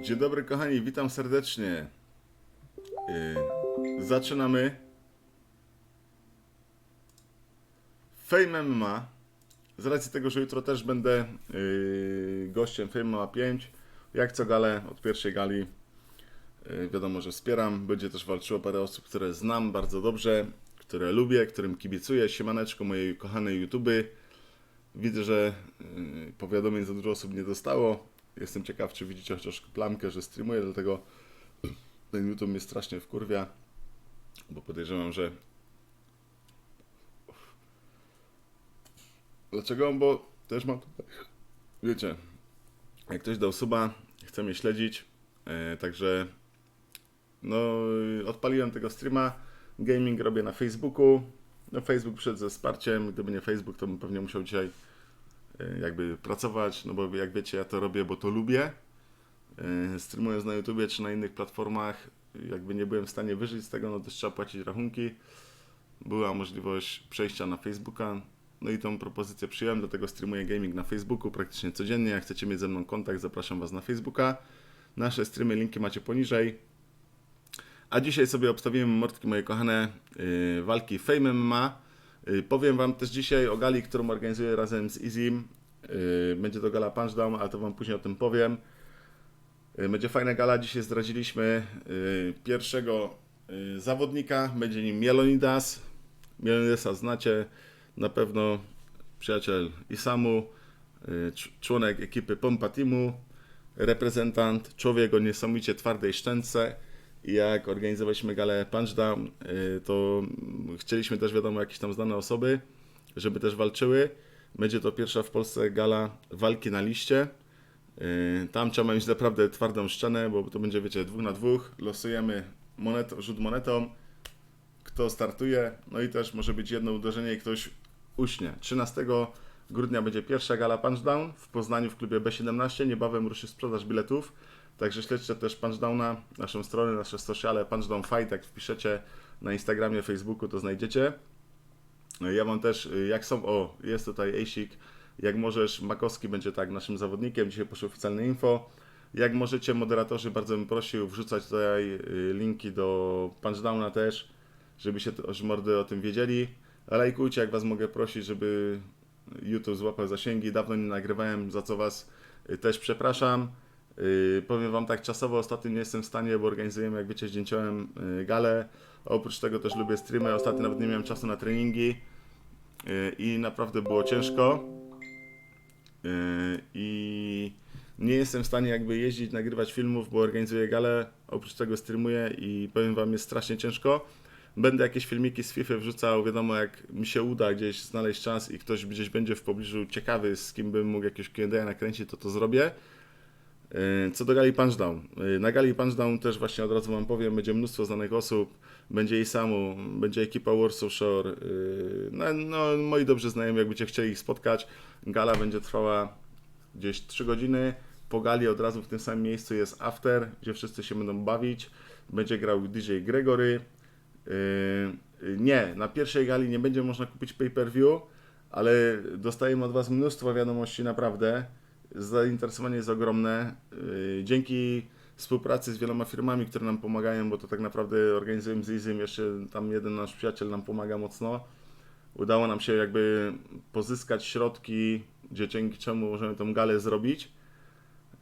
Dzień dobry kochani, witam serdecznie. Yy, zaczynamy. Fame MMA. Z racji tego, że jutro też będę yy, gościem Fame MMA 5. Jak co galę, od pierwszej gali yy, wiadomo, że wspieram. Będzie też walczyło parę osób, które znam bardzo dobrze, które lubię, którym kibicuję. Siemaneczko mojej kochanej YouTuby. Widzę, że yy, powiadomień za dużo osób nie dostało. Jestem ciekaw, czy widzicie chociaż plamkę, że streamuję, dlatego ten YouTube mnie strasznie wkurwia, bo podejrzewam, że... Dlaczego? Bo też mam. Wiecie, jak ktoś dał suba, chce mnie śledzić, e, także no odpaliłem tego streama, gaming robię na Facebooku, no Facebook przyszedł ze wsparciem, gdyby nie Facebook, to bym pewnie musiał dzisiaj jakby pracować, no bo jak wiecie, ja to robię, bo to lubię. E, Streamując na YouTubie czy na innych platformach, jakby nie byłem w stanie wyżyć z tego, no to trzeba płacić rachunki. Była możliwość przejścia na Facebooka, no i tą propozycję przyjąłem, dlatego streamuję gaming na Facebooku praktycznie codziennie. Jak chcecie mieć ze mną kontakt, zapraszam Was na Facebooka. Nasze streamy, linki macie poniżej. A dzisiaj sobie obstawiłem mordki moje kochane yy, walki Fame MMA. Yy, powiem Wam też dzisiaj o gali, którą organizuję razem z Izim. Yy, będzie to gala Punchdown, ale to Wam później o tym powiem. Yy, Będzie fajna gala. Dzisiaj zdradziliśmy pierwszego zawodnika. Będzie nim Mielonidas. Mielonidasa znacie na pewno. Przyjaciel Isamu, cz- członek ekipy Pompa Teamu, reprezentant, człowiek o niesamowicie twardej szczęce. Jak organizowaliśmy galę Punchdown, yy, to chcieliśmy też, wiadomo, jakieś tam znane osoby, żeby też walczyły. Będzie to pierwsza w Polsce gala walki na liście. Yy, Tam trzeba mieć naprawdę twardą ścianę, bo to będzie, wiecie, dwóch na dwóch. Losujemy monet, rzut monetą, kto startuje, no i też może być jedno uderzenie i ktoś uśnie. 13 grudnia będzie pierwsza gala Punchdown w Poznaniu w klubie B17. Niebawem ruszy sprzedaż biletów, także śledźcie też Punchdowna, naszą stronę, nasze sociale, Punchdown Fight, jak wpiszecie na Instagramie, Facebooku, to znajdziecie. Ja mam też, y, jak są, o, jest tutaj Asik, jak możesz, Makowski będzie tak naszym zawodnikiem, dzisiaj poszło oficjalne info. Jak możecie, moderatorzy, bardzo bym prosił wrzucać tutaj y, linki do Punchdowna też, żeby się mordy o tym wiedzieli. Lajkujcie, jak was mogę prosić, żeby YouTube złapał zasięgi. Dawno nie nagrywałem, za co was y, też przepraszam. Y, Powiem wam tak, czasowo ostatnio nie jestem w stanie, bo organizujemy, jak wiecie, zdjęciałem y, galę. Oprócz tego też lubię streamy. Ostatnio nawet nie miałem czasu na treningi y, i naprawdę było ciężko. Y, I nie jestem w stanie jakby jeździć, nagrywać filmów, bo organizuję galę. Oprócz tego streamuję i powiem wam, jest strasznie ciężko. Będę jakieś filmiki z FIFA wrzucał, wiadomo, jak mi się uda gdzieś znaleźć czas i ktoś gdzieś będzie w pobliżu ciekawy, z kim bym mógł jakieś Q&A nakręcić, to to zrobię. Yy, Co do gali Punchdown. Yy, Na gali Punchdown też właśnie od razu wam powiem, będzie mnóstwo znanych osób, będzie i samu, będzie ekipa Warsaw Shore, yy, no, no moi dobrzy znajomi, jakbyście chcieli ich spotkać. Gala będzie trwała gdzieś 3 godziny. Po gali od razu w tym samym miejscu jest after, gdzie wszyscy się będą bawić. Będzie grał DJ Gregory. Nie, na pierwszej gali nie będzie można kupić pay-per-view, ale dostajemy od Was mnóstwo wiadomości naprawdę. Zainteresowanie jest ogromne. Yy, Dzięki współpracy z wieloma firmami, które nam pomagają, bo to tak naprawdę organizujemy z Izym, jeszcze tam jeden nasz przyjaciel nam pomaga mocno. Udało nam się jakby pozyskać środki, gdzie dzięki czemu możemy tą galę zrobić.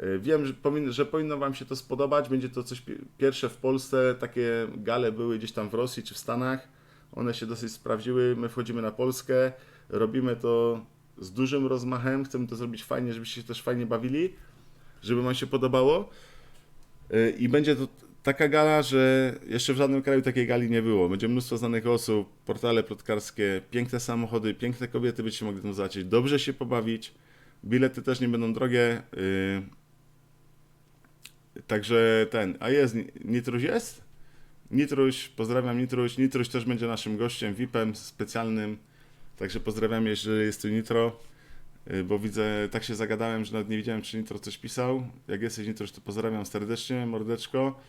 Yy, Wiem, że, powin, że powinno Wam się to spodobać. Będzie to coś pi- pierwsze w Polsce. Takie gale były gdzieś tam w Rosji czy w Stanach. One się dosyć sprawdziły. My wchodzimy na Polskę. Robimy to z dużym rozmachem. Chcemy to zrobić fajnie, żebyście się też fajnie bawili, żeby Wam się podobało. Yy, I będzie to taka gala, że jeszcze w żadnym kraju takiej gali nie było. Będzie mnóstwo znanych osób, portale plotkarskie, piękne samochody, piękne kobiety będziecie mogli tam zobaczyć, dobrze się pobawić. Bilety też nie będą drogie. Yy, Także ten, a jest, Nitruś jest? Nitruś, pozdrawiam Nitruś. Nitruś też będzie naszym gościem, VIP-em specjalnym. Także pozdrawiam, jeżeli jest tu Nitro. Y, Bo widzę, tak się zagadałem, że nawet nie widziałem, czy Nitro coś pisał. Jak jesteś Nitruś, to pozdrawiam serdecznie, mordeczko.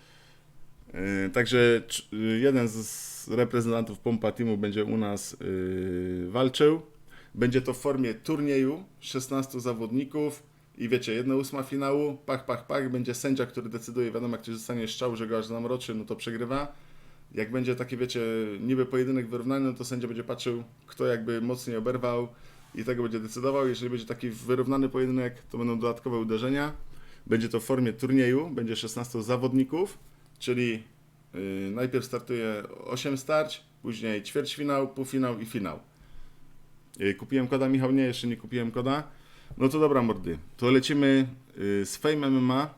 Y, Także y, jeden z- reprezentantów Pompa Teamu będzie u nas walczył. Będzie to w formie turnieju 16 zawodników. i wiecie, jedna ósma finału, pach, pach, pach, będzie sędzia, który decyduje, wiadomo, jak ktoś zostanie strzał, że go aż zamroczy, no to przegrywa. Jak będzie taki, wiecie, niby pojedynek wyrównany, to sędzia będzie patrzył, kto jakby mocniej oberwał i tego będzie decydował. Jeżeli będzie taki wyrównany pojedynek, to będą dodatkowe uderzenia. Będzie to w formie turnieju, będzie 16 zawodników, czyli yy, najpierw startuje 8 starć, później ćwierćfinał, półfinał i finał. Yy, kupiłem koda, Michał? Nie, jeszcze nie kupiłem koda. No to dobra, mordy. To lecimy yy, z Fame MMA.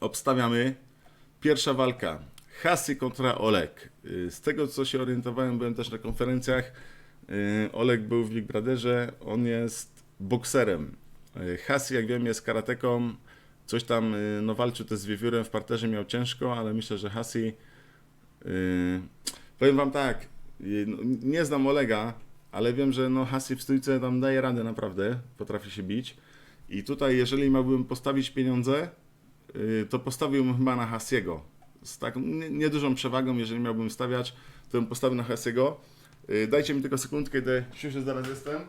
Obstawiamy. Pierwsza walka. Hasy kontra Olek. Yy, Z tego co się orientowałem, byłem też na konferencjach. Yy, Olek był w Big Brotherze. On jest bokserem. Yy, Hasy, jak wiem, jest karateką. Coś tam no, walczył też z wiewiórem w parterze, miał ciężko, ale myślę, że Hasy. Yy, powiem wam tak. no, Nie znam Olega, ale wiem, że no Hasy w stójce tam daje radę naprawdę, potrafi się bić. I tutaj, jeżeli miałbym postawić pieniądze, to postawiłbym chyba na Hasiego. Z taką nie- niedużą przewagą, jeżeli miałbym stawiać, to bym postawił na Hasiego. Yy, Dajcie mi tylko sekundkę, idę, już zaraz jestem.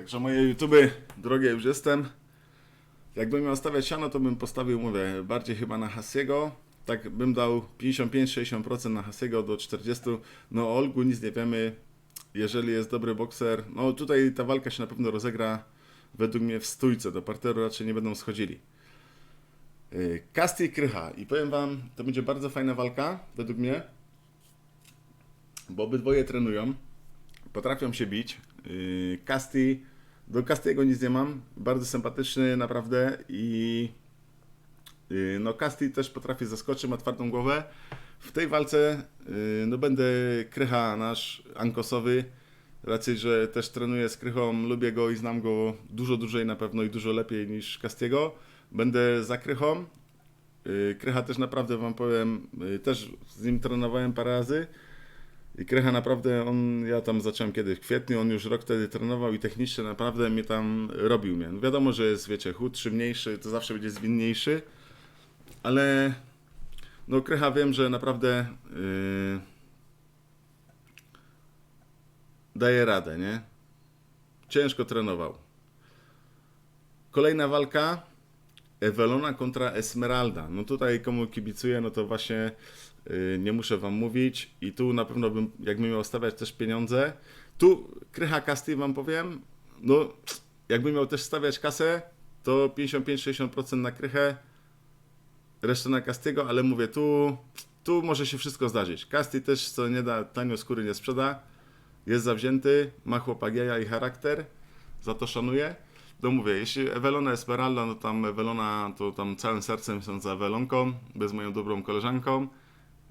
Także moje YouTube, drogie już jestem. Jakbym miał stawiać siano, to bym postawił, mówię, bardziej chyba na Hasiego. Tak bym dał 55-60% na Hasiego do 40%. No o Olgu nic nie wiemy. Jeżeli jest dobry bokser, no tutaj ta walka się na pewno rozegra według mnie w stójce. Do parteru raczej nie będą schodzili. Yy, Kasti i Krycha. I powiem wam, to będzie bardzo fajna walka, według mnie. Bo obydwoje trenują potrafią się bić. Yy, Casti, do Castiego nic nie mam, bardzo sympatyczny naprawdę i yy, no Casti też potrafi zaskoczyć, ma twardą głowę. W tej walce yy, no będę Krycha nasz ankosowy, raczej, że też trenuję z Krychą, lubię go i znam go dużo dłużej na pewno i dużo lepiej niż Castiego. Będę za Krychą. Krycha też naprawdę wam powiem, też z nim trenowałem parę razy. I Krycha naprawdę, on, ja tam zacząłem kiedy w kwietniu, on już rok wtedy trenował i technicznie naprawdę mnie tam robił mnie. No wiadomo, że jest, wiecie, chudszy, mniejszy, to zawsze będzie zwinniejszy, ale no Krycha wiem, że naprawdę yy, daje radę, nie? Ciężko trenował. Kolejna walka, Ewelona kontra Esmeralda. No tutaj komu kibicuję, no to właśnie nie muszę wam mówić i tu na pewno bym, jakbym miał stawiać też pieniądze, tu Krycha Casty wam powiem, no jakbym miał też stawiać kasę, to 55-60% na Krychę, resztę na Castiego, ale mówię, tu, tu może się wszystko zdarzyć. Casty też, co nie da, tanio skóry nie sprzeda, jest zawzięty, ma chłopak jaja i charakter, za to szanuję. No mówię, jeśli Ewelona Esmeralda, no tam Ewelona, to tam całym sercem jestem za Ewelonką, bez moją dobrą koleżanką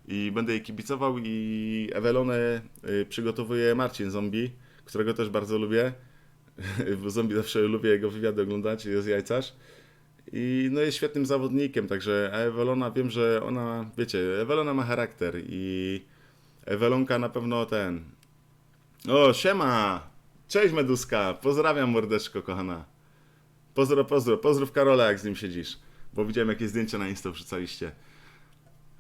i będę jej kibicował i Ewelonę y, przygotowuje Marcin Zombie, którego też bardzo lubię. Bo Zombie zawsze lubię jego wywiady oglądać, jest jajcarz. I no jest świetnym zawodnikiem, także Ewelona wiem, że ona, wiecie, Ewelona ma charakter i Ewelonka na pewno ten. O, siema! Cześć Meduska! Pozdrawiam mordeczko, kochana. Pozdro, pozdro, pozdrów Karola, jak z nim siedzisz, bo widziałem jakie zdjęcia na Insta wrzucaliście.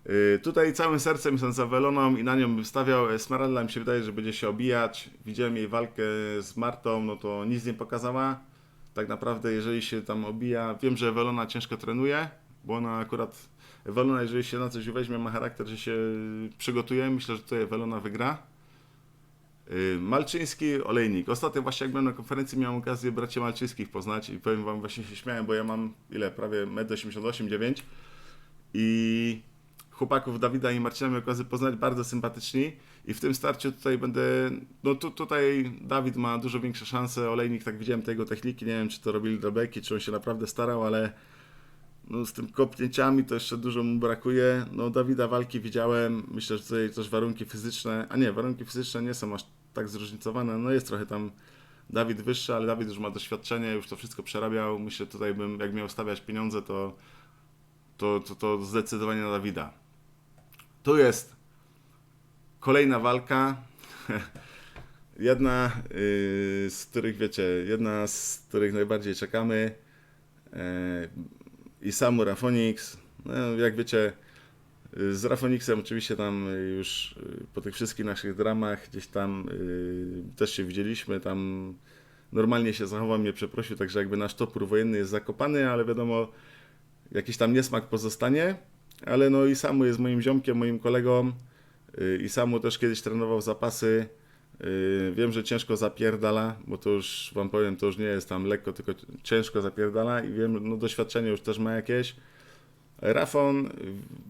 Yy, tutaj całym sercem jestem za Weloną i na nią bym stawiał. Esmeralda mi się wydaje, że będzie się obijać. Widziałem jej walkę z Martą, no to nic nie pokazała. Tak naprawdę, jeżeli się tam obija, wiem, że Ewelona ciężko trenuje, bo ona akurat, Ewelona, jeżeli się na coś weźmie, ma charakter, że się przygotuje. Myślę, że tutaj Ewelona wygra. Yy, Malczyński, Olejnik. Ostatnio właśnie jak byłem na konferencji, miałem okazję braci Malczyńskich poznać i powiem wam, właśnie się śmiałem, bo ja mam ile, prawie 1,88 m, 9 i chłopaków Dawida i Marcina miałem okazję poznać, bardzo sympatyczni i w tym starciu tutaj będę, no tu, tutaj Dawid ma dużo większe szanse, Olejnik, tak widziałem te jego techniki, nie wiem czy to robili dla beki, czy on się naprawdę starał, ale no, z tym kopnięciami to jeszcze dużo mu brakuje. No Dawida walki widziałem, myślę, że tutaj też warunki fizyczne, a nie, warunki fizyczne nie są aż tak zróżnicowane, no jest trochę tam Dawid wyższy, ale Dawid już ma doświadczenie, już to wszystko przerabiał. Myślę, tutaj bym, jak miał stawiać pieniądze, to, to, to, to zdecydowanie na Dawida. Tu jest kolejna walka. Jedna yy, z których wiecie, jedna z których najbardziej czekamy. Yy, Isamu Rafonix. No, jak wiecie, z Rafonixem oczywiście tam już yy, po tych wszystkich naszych dramach gdzieś tam też się widzieliśmy, tam normalnie się zachował, mnie przeprosił, także jakby nasz topór wojenny jest zakopany, ale wiadomo, jakiś tam niesmak pozostanie, ale no i Samu jest moim ziomkiem, moim kolegą yy, i Samu też kiedyś trenował zapasy, Yy, Wiem, że ciężko zapierdala, bo to już wam powiem, to już nie jest tam lekko, tylko ciężko zapierdala i wiem, no doświadczenie już też ma jakieś. Rafon yy,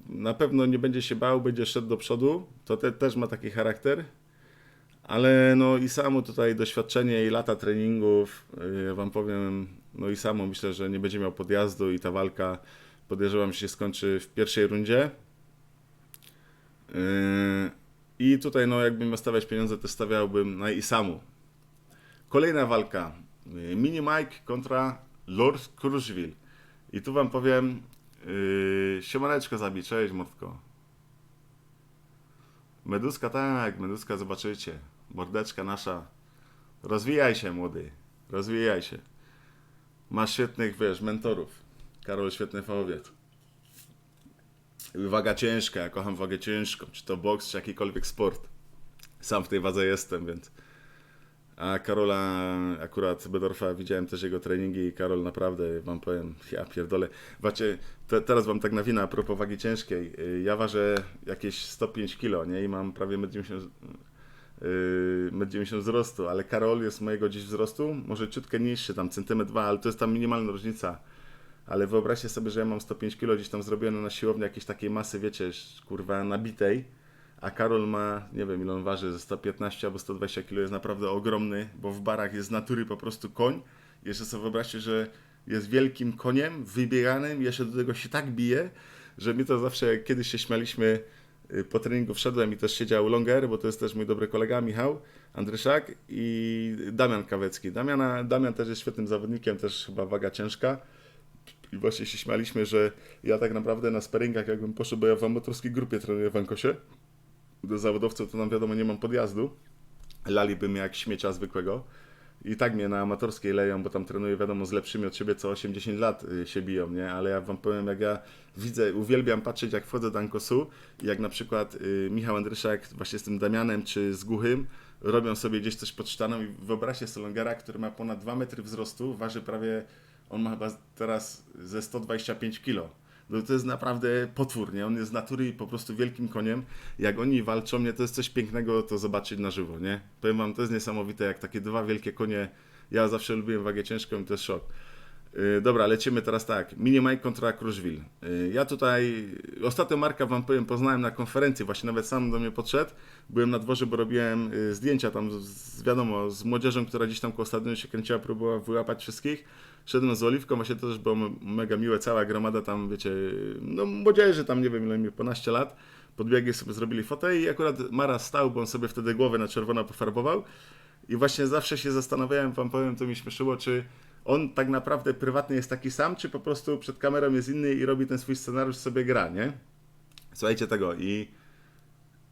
na pewno nie będzie się bał, będzie szedł do przodu, to te, też ma taki charakter, ale no i samo tutaj doświadczenie i lata treningów, wam powiem, no i samo myślę, że nie będzie miał podjazdu i ta walka podejrzewam, się skończy w pierwszej rundzie. Yy, i tutaj, no, jakbym miał stawiać pieniądze, to stawiałbym na Isamu. Kolejna walka. Mini Mike kontra Lord Cruzville. I tu wam powiem, yy, siemaneczko zabij, cześć mordko. Meduska tak, meduska zobaczycie. Mordeczka nasza. Rozwijaj się młody, rozwijaj się. Masz świetnych, wiesz, mentorów. Karol świetny fawowiec. Waga ciężka, ja kocham wagę ciężką, czy to boks, czy jakikolwiek sport. Sam w tej wadze jestem, więc. A Karola, akurat Bedorfa, widziałem też jego treningi i Karol naprawdę, wam powiem, ja pierdolę. Wacie, te, teraz wam tak nawina a propos wagi ciężkiej. Y, Ja ważę jakieś 105 kg, nie? I mam prawie 1,90 m, yy, 1,90 m wzrostu, ale Karol jest mojego dziś wzrostu, może ciutkę niższy, tam centymetr dwa, ale to jest tam minimalna różnica. Ale wyobraźcie sobie, że ja mam 105 kg gdzieś tam zrobione na siłowni jakiejś takiej masy, wiecie, kurwa, nabitej, a Karol ma, nie wiem ile on waży, ze 115 albo 120 kg jest naprawdę ogromny, bo w barach jest z natury po prostu koń. Jeszcze sobie wyobraźcie, że jest wielkim koniem, wybieganym, jeszcze do tego się tak bije, że mi to zawsze, jak kiedyś się śmialiśmy, y, po treningu wszedłem i też siedział Longer, bo to jest też mój dobry kolega Michał Andryszak i Damian Kawecki. Damiana, Damian też jest świetnym zawodnikiem, też chyba waga ciężka. I właśnie się śmialiśmy, że ja tak naprawdę na sparingach jakbym poszedł, bo ja w amatorskiej grupie trenuję w Ankosie. Do zawodowców to nam wiadomo nie mam podjazdu. Laliby mnie jak śmiecia zwykłego. I tak mnie na amatorskiej leją, bo tam trenuję wiadomo z lepszymi od siebie co 8-10 lat y, się biją, nie? Ale ja wam powiem, jak ja widzę, uwielbiam patrzeć jak wchodzę do Ankosu jak na przykład y, Michał Andryszak właśnie z tym Damianem czy z Głuchym robią sobie gdzieś coś pod sztaną i wyobraźcie sobie Longera, który ma ponad 2 metry wzrostu, waży prawie on ma chyba teraz ze 125 kg. No to jest naprawdę potwór, nie? On jest z natury i po prostu wielkim koniem. Jak oni walczą, nie, to jest coś pięknego to zobaczyć na żywo, nie? Powiem wam, to jest niesamowite, jak takie dwa wielkie konie. Ja zawsze lubiłem wagę ciężką i to jest szok. Yy, dobra, lecimy teraz tak. Mini Mike kontra Kruszwil. Yy, ja tutaj, ostatnio Marka wam powiem, poznałem na konferencji, właśnie nawet sam do mnie podszedł. Byłem na dworze, bo robiłem yy, zdjęcia tam, z, wiadomo, z młodzieżą, która gdzieś tam stadionu się kręciła, próbowała wyłapać wszystkich. Szedłem z Oliwką, właśnie to też było me- mega miłe, cała gromada tam, wiecie, no młodzieży tam, nie wiem ile mi, po naście lat. Podbiegli sobie, zrobili fotę i akurat Mara stał, bo on sobie wtedy głowę na czerwono pofarbował. I właśnie zawsze się zastanawiałem, wam powiem, to mi śmieszyło, czy on tak naprawdę prywatnie jest taki sam, czy po prostu przed kamerą jest inny i robi ten swój scenariusz, sobie gra, nie? Słuchajcie tego i,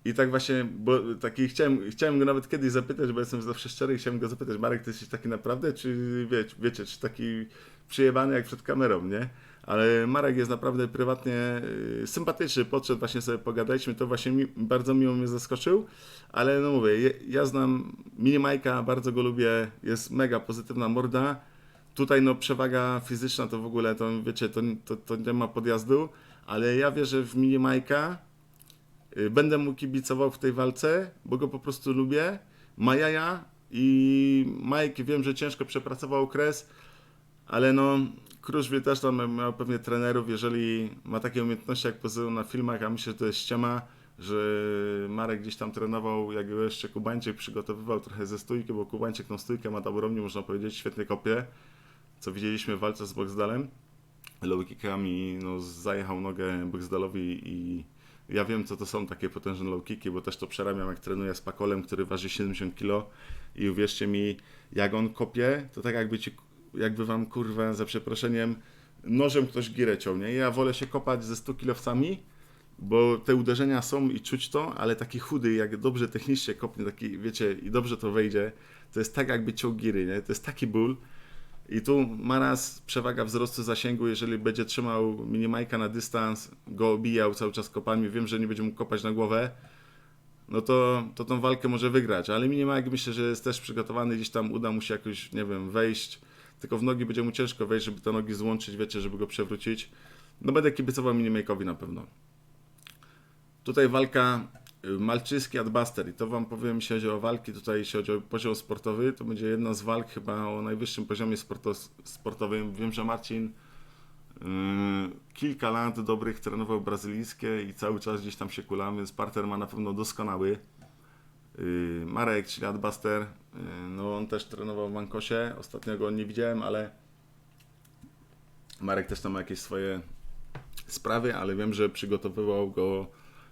i tak właśnie, bo taki chciałem, chciałem go nawet kiedyś zapytać, bo jestem zawsze szczery i chciałem go zapytać, Marek, ty jesteś taki naprawdę, czy wie, wiecie, czy taki przyjebany jak przed kamerą, nie? Ale Marek jest naprawdę prywatnie y, sympatyczny, podszedł, właśnie sobie pogadaliśmy, to właśnie mi, bardzo miło mnie zaskoczył, ale no mówię, je, ja znam Minimajka, bardzo go lubię, jest mega pozytywna morda, Tutaj no przewaga fizyczna to w ogóle, to wiecie, to, to, to nie ma podjazdu, ale ja wierzę w Minimajka. Y, Będę mu kibicował w tej walce, bo go po prostu lubię. Ma jaja i Mike wiem, że ciężko przepracował okres, ale no, Kruszwil też tam miał pewnie trenerów, jeżeli ma takie umiejętności, jak pozorują na filmach, a myślę, że to jest ściema, że Marek gdzieś tam trenował, jak jeszcze Kubańczyk przygotowywał trochę ze stójki, bo Kubańczyk tą stójkę ma dobrownie, można powiedzieć, świetnie kopie, co widzieliśmy w walce z Boxdalem. Low kickami, no zajechał nogę Boxdalowi i ja wiem, co to są takie potężne low kicki, bo też to przerabiam, jak trenuję z Pakolem, który waży 70 kg i uwierzcie mi, jak on kopie, to tak jakby ci, jakby wam, kurwa, za przeproszeniem, nożem ktoś girę ciął, nie? Ja wolę się kopać ze 100 kilowcami, bo te uderzenia są i czuć to, ale taki chudy, jak dobrze technicznie kopnie, taki, wiecie, i dobrze to wejdzie, to jest tak jakby ciął giry, nie? To jest taki ból. I tu Maras przewaga wzrostu zasięgu, jeżeli będzie trzymał minimajka na dystans, go obijał cały czas kopami, wiem, że nie będzie mógł kopać na głowę, no to, to tą walkę może wygrać, ale minimajk myślę, że jest też przygotowany, gdzieś tam uda mu się jakoś, nie wiem, wejść, tylko w nogi będzie mu ciężko wejść, żeby te nogi złączyć, wiecie, żeby go przewrócić. No będę kibicował minimajkowi na pewno. Tutaj walka Malczyński Adbuster i to wam powiem, jeśli chodzi o walki, tutaj jeśli chodzi o poziom sportowy, to będzie jedna z walk chyba o najwyższym poziomie sporto sportowym. Wiem, że Marcin yy, kilka lat dobrych trenował brazylijskie i cały czas gdzieś tam się kulamy, więc parter ma na pewno doskonały. Yy, Marek, czyli Adbuster, yy, no on też trenował w Mankosie, ostatnio go nie widziałem, ale Marek też tam ma jakieś swoje sprawy, ale wiem, że przygotowywał go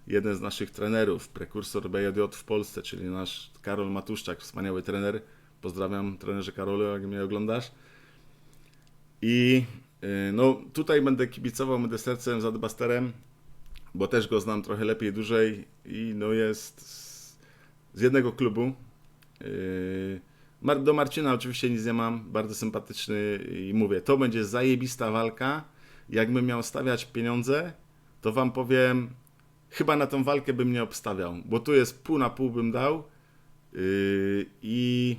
jeden z naszych trenerów, prekursor BJJ w Polsce, czyli nasz Karol Matuszczak, wspaniały trener. Pozdrawiam trenerze Karolu, jak mnie oglądasz. I yy, no tutaj będę kibicował, będę sercem za Adbusterem, bo też go znam trochę lepiej, dłużej i no jest z, z jednego klubu. Mar- do Marcina oczywiście nic nie mam, bardzo sympatyczny i mówię, to będzie zajebista walka. Jakbym miał stawiać pieniądze, to wam powiem, chyba na tą walkę bym nie obstawiał, bo tu jest pół na pół bym dał yy, i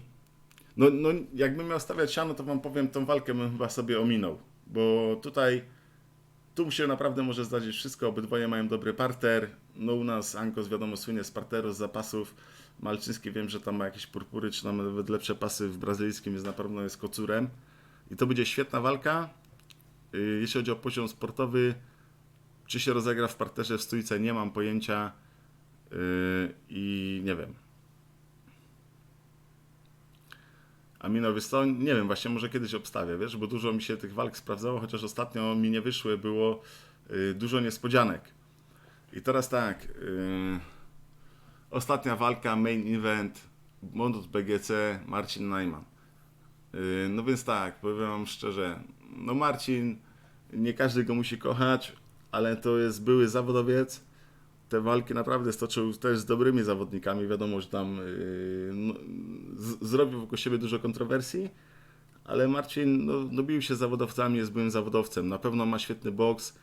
no, no jakbym miał stawiać siano, to wam powiem, tą walkę bym chyba sobie ominął, bo tutaj tu się naprawdę może zdarzyć wszystko, obydwoje mają dobry parter, no u nas Ankos wiadomo słynie z parteru, z zapasów, Malczyński wiem, że tam ma jakieś purpury, czy tam nawet lepsze pasy w brazylijskim, jest na pewno jest kocurem. I to będzie świetna walka, yy, jeśli chodzi o poziom sportowy, czy się rozegra w parterze w stójce, nie mam pojęcia yy, i nie wiem. Amino, wiesz co, nie wiem, właśnie może kiedyś obstawię, wiesz, bo dużo mi się tych walk sprawdzało, chociaż ostatnio mi nie wyszły, było yy, dużo niespodzianek. I teraz tak, yy, ostatnia walka, main event, Mondut BGC, Marcin Najman. Yy, no więc tak, powiem wam szczerze, no Marcin, nie każdy go musi kochać, ale to jest były zawodowiec. Te walki naprawdę stoczył też z dobrymi zawodnikami. Wiadomo, że tam yy, no, zrobił wokół siebie dużo kontrowersji, ale Marcin no, no, bił się z zawodowcami, jest byłym zawodowcem. Na pewno ma świetny boks.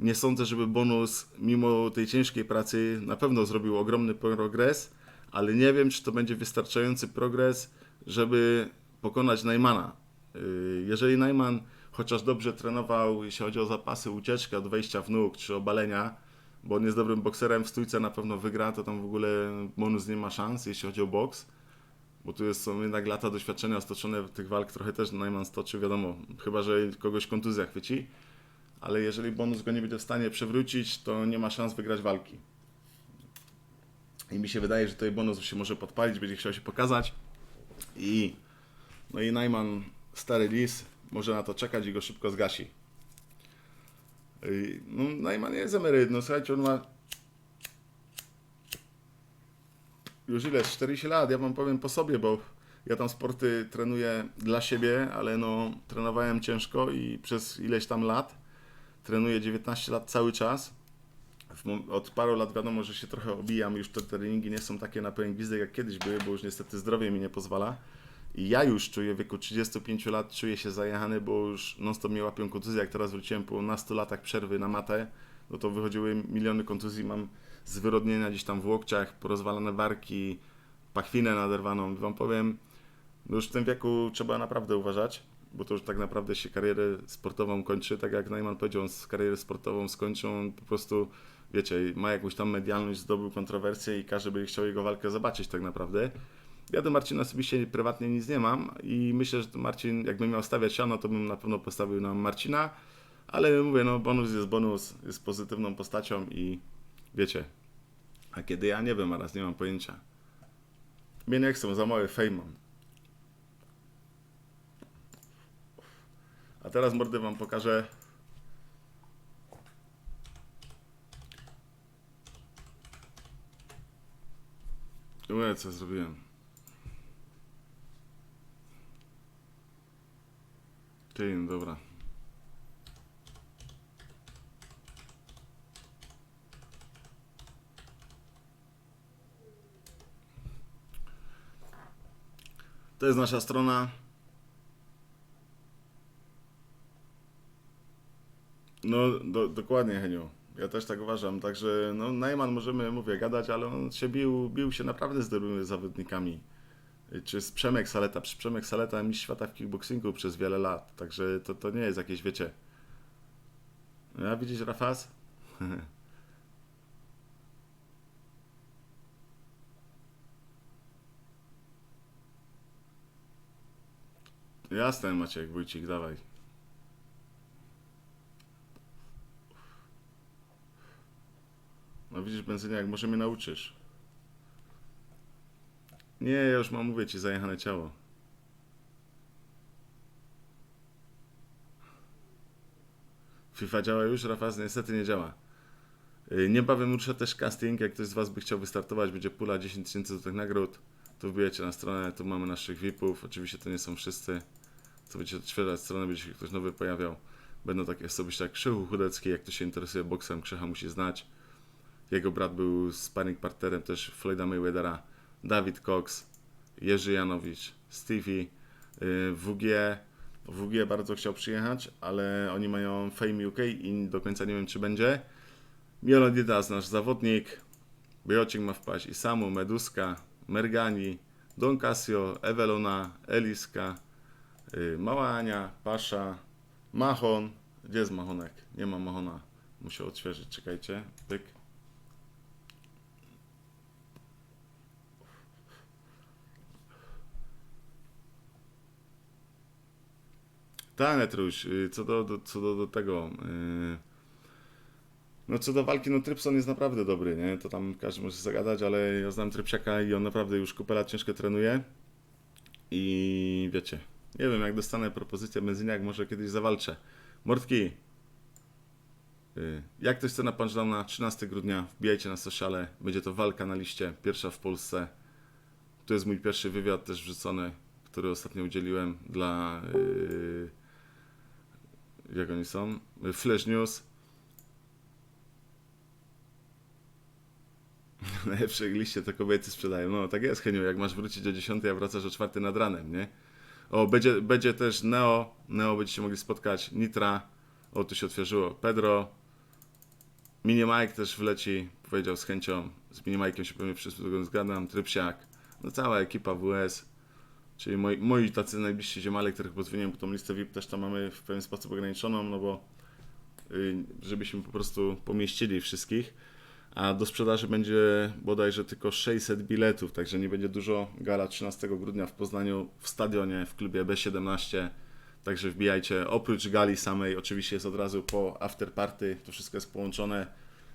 Nie sądzę, żeby bonus, mimo tej ciężkiej pracy, na pewno zrobił ogromny progres, ale nie wiem, czy to będzie wystarczający progres, żeby pokonać Najmana. Yy, jeżeli Najman chociaż dobrze trenował, jeśli chodzi o zapasy, ucieczkę od wejścia w nóg czy obalenia, bo on jest dobrym bokserem, w stójce na pewno wygra, to tam w ogóle bonus nie ma szans, jeśli chodzi o boks, bo tu jest, są jednak lata doświadczenia stoczone tych walk, trochę też Najman stoczy, wiadomo, chyba, że kogoś kontuzja chwyci, ale jeżeli bonus go nie będzie w stanie przewrócić, to nie ma szans wygrać walki. I mi się wydaje, że tutaj bonus się może podpalić, będzie chciał się pokazać. I no i Najman, stary lis, może na to czekać i go szybko zgasi. No, Najman jest emeryt, no słuchajcie, on ma już ile, 40 lat, ja wam powiem po sobie, bo ja tam sporty trenuję dla siebie, ale no trenowałem ciężko i przez ileś tam lat, trenuję 19 lat cały czas. Od paru lat wiadomo, że się trochę obijam, już te treningi nie są takie na pełen gwizdek jak kiedyś były, bo już niestety zdrowie mi nie pozwala. I ja już czuję w wieku 35 lat, czuję się zajechany, bo już non-stop mnie łapią kontuzje. Jak teraz wróciłem po nastu latach przerwy na matę, no to wychodziły miliony kontuzji. Mam zwyrodnienia gdzieś tam w łokciach, porozwalane barki, pachwinę naderwaną. Wam powiem, no już w tym wieku trzeba naprawdę uważać, bo to już tak naprawdę się karierę sportową kończy. Tak jak Najman powiedział, z karierę sportową skończył, on po prostu, wiecie, ma jakąś tam medialność, zdobył kontrowersję i każdy by chciał jego walkę zobaczyć tak naprawdę. Ja do Marcina osobiście prywatnie nic nie mam i myślę, że Marcin, jakbym miał stawiać siano, to bym na pewno postawił na Marcina, ale mówię, no bonus jest bonus, jest pozytywną postacią i wiecie, a kiedy ja nie wiem, a raz nie mam pojęcia. Mnie nie chcą, za mały fame. A teraz mordy wam pokażę. Ue, co zrobiłem? Ty, dobra. To jest nasza strona. No, do, dokładnie, Heniu. Ja też tak uważam. Także, no, Najman możemy, mówię, gadać, ale on się bił, bił się naprawdę z dobrymi zawodnikami. Czy z Przemek Saleta. Przy Przemek Saleta mistrz świata w kickboxingu przez wiele lat. Także to, to nie jest jakieś, wiecie... Ja widzisz, Rafas? Jasne, Maciek, Wójcik, dawaj. No widzisz, benzyniak, może mnie nauczysz. Nie, ja już mam, mówię ci, zajechane ciało. FIFA działa już, Rafał niestety nie działa. Yy, Niebawem ruszę też casting, jak ktoś z Was by chciał wystartować, będzie pula 10 tysięcy złotych nagród. Tu wbijecie na stronę, tu mamy naszych VIP-ów, oczywiście to nie są wszyscy. To będziecie odświeżać stronę, będzie się ktoś nowy pojawiał. Będą takie osoby jak Krzychu Chudecki, jak ktoś się interesuje boksem, Krzycha musi znać. Jego brat był sparring partnerem też Floyda Mayweathera, Dawid Cox, Jerzy Janowicz, Stevie, yy, WG. WG bardzo chciał przyjechać, ale oni mają Fame UK i do końca nie wiem czy będzie. Mielodidas, nasz zawodnik, Biocik ma wpaść i Samu, Meduska, Mergani, Don Casio, Ewelona, Eliska, yy, Mała Ania, Pasza, Mahon. Gdzie jest Mahonek? Nie ma Mahona. Muszę odświeżyć, czekajcie. Pyk. Tak, Netruś, y, co do, do, co do, do tego. Yy... No co do walki, no Trypson jest naprawdę dobry, nie? To tam każdy może zagadać, ale ja znam Trypsiaka i on naprawdę już kupę lat ciężko trenuje. I wiecie, nie wiem, jak dostanę propozycję benzyniak, może kiedyś zawalczę. Mordki, y, jak ktoś chce na Punchdowna 13 grudnia, wbijajcie na sociale, będzie to walka na liście, pierwsza w Polsce. Tu jest mój pierwszy wywiad też wrzucony, który ostatnio udzieliłem dla... Yy, jak oni są? Flash News. Najlepszej liście to kobiety sprzedają. No tak jest, Heniu, jak masz wrócić o 10, a wracasz o 4 nad ranem, nie? O, będzie, będzie też Neo. Neo będziecie mogli spotkać. Nitra. O, tu się otworzyło. Pedro. Mini Mike też wleci. Powiedział z chęcią. Z Mini Mike'iem się pewnie wszyscy zgadzam. Trypsiak. No cała ekipa WS. Czyli moi, moi tacy najbliżsi ziemale, których pozwoliłem, bo tą listę VIP też tam mamy w pewien sposób ograniczoną, no bo y, żebyśmy po prostu pomieścili wszystkich. A do sprzedaży będzie bodajże tylko 600 biletów, także nie będzie dużo. Gala 13 grudnia w Poznaniu w stadionie w klubie B17. Także wbijajcie. Oprócz gali samej, oczywiście jest od razu po after party. To wszystko jest połączone.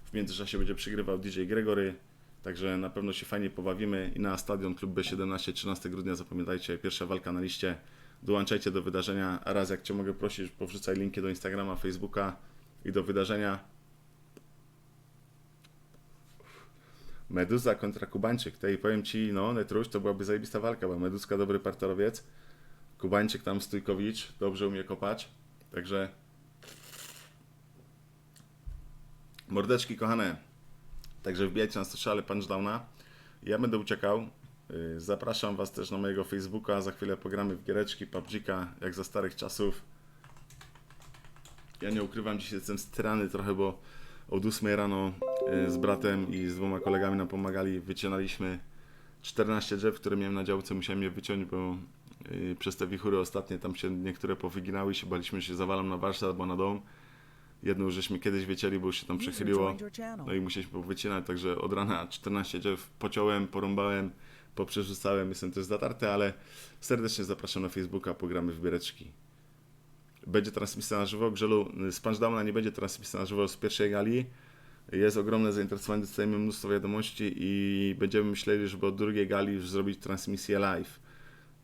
W międzyczasie będzie przygrywał DJ Gregory. Także na pewno się fajnie pobawimy i na stadion klub B17 13 grudnia zapamiętajcie, pierwsza walka na liście. Dołączajcie do wydarzenia. A raz jak Cię mogę prosić, powrzucaj linki do Instagrama, Facebooka i do wydarzenia. Meduza kontra Kubańczyk. Tej powiem Ci, no Netruś, to byłaby zajebista walka, bo Meduska dobry parterowiec. Kubańczyk tam Stójkowicz, dobrze umie kopać. Także mordeczki kochane, Także wbijajcie na sociale Punchdowna. Ja będę uciekał. Yy, Zapraszam Was też na mojego Facebooka. Za chwilę pogramy w giereczki, PUBG'ka, jak za starych czasów. Ja nie ukrywam, dzisiaj jestem strany trochę, bo od 8 rano yy, z bratem i z dwoma kolegami nam pomagali. Wycinaliśmy 14 drzew, które miałem na działce. Musiałem je wyciąć, bo yy, przez te wichury ostatnie tam się niektóre powyginały i się baliśmy, że się zawalam na warsztat albo na dom. Jedną żeśmy kiedyś wycięli, bo już się tam przechyliło. No i musieliśmy wycinać, także od rana 14 drzew pociąłem, porąbałem, poprzerzucałem, jestem też zatarty, ale serdecznie zapraszam na Facebooka, pogramy w biereczki. Będzie transmisja na żywo, Grzelu, z Punchdowna nie będzie transmisja na żywo z pierwszej gali. Jest ogromne zainteresowanie, dostajemy mnóstwo wiadomości i będziemy myśleli, żeby od drugiej gali już zrobić transmisję live.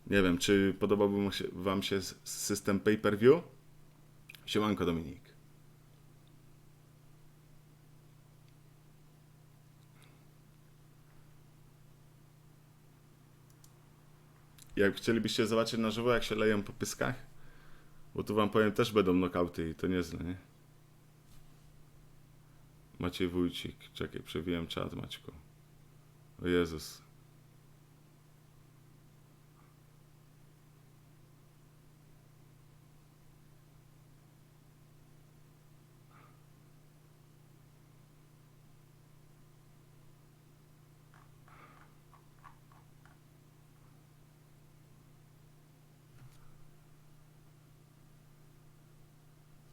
Nie wiem, czy podobałby Wam się system pay-per-view? Siemanko Dominik. Jak chcielibyście zobaczyć na żywo, jak się leją po pyskach? Bo tu wam powiem, też będą nokauty i to niezłe, nie? Maciej Wójcik. Czekaj, przewijam czat, Maćku. O Jezus.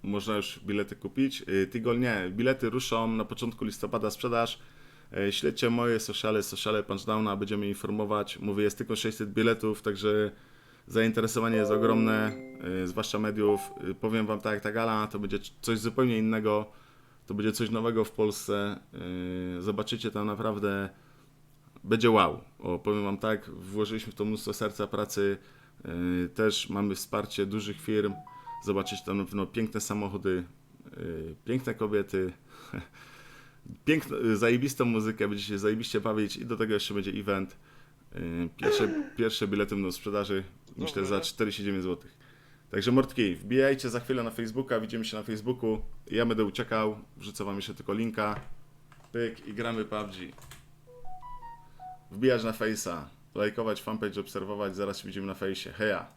Można już bilety kupić. Y, Tigol nie, bilety ruszą na początku listopada sprzedaż. Y, Śledźcie moje sociale, sociale Punchdowna, będziemy informować. Mówię, jest tylko 600 biletów, także zainteresowanie jest ogromne, y, zwłaszcza mediów. Powiem wam tak, ta gala to będzie coś zupełnie innego, to będzie coś nowego w Polsce. Zobaczycie tam naprawdę, będzie wow. O, powiem wam tak, włożyliśmy w to mnóstwo serca, pracy. Też mamy wsparcie dużych firm. Zobaczycie tam na pewno piękne samochody, y, piękne kobiety, piękną, y, zajebistą muzykę, będziecie się zajebiście bawić i do tego jeszcze będzie event. Y, Pierwsze, pierwsze bilety będą w sprzedaży, myślę, za 49 zł. Także mordki, wbijajcie za chwilę na Facebooka, widzimy się na Facebooku. Ja będę uciekał, wrzucę wam jeszcze tylko linka. Pyk i gramy PUBG. Wbijać na Face'a, lajkować fanpage, obserwować, zaraz się widzimy na fejsie. Heja!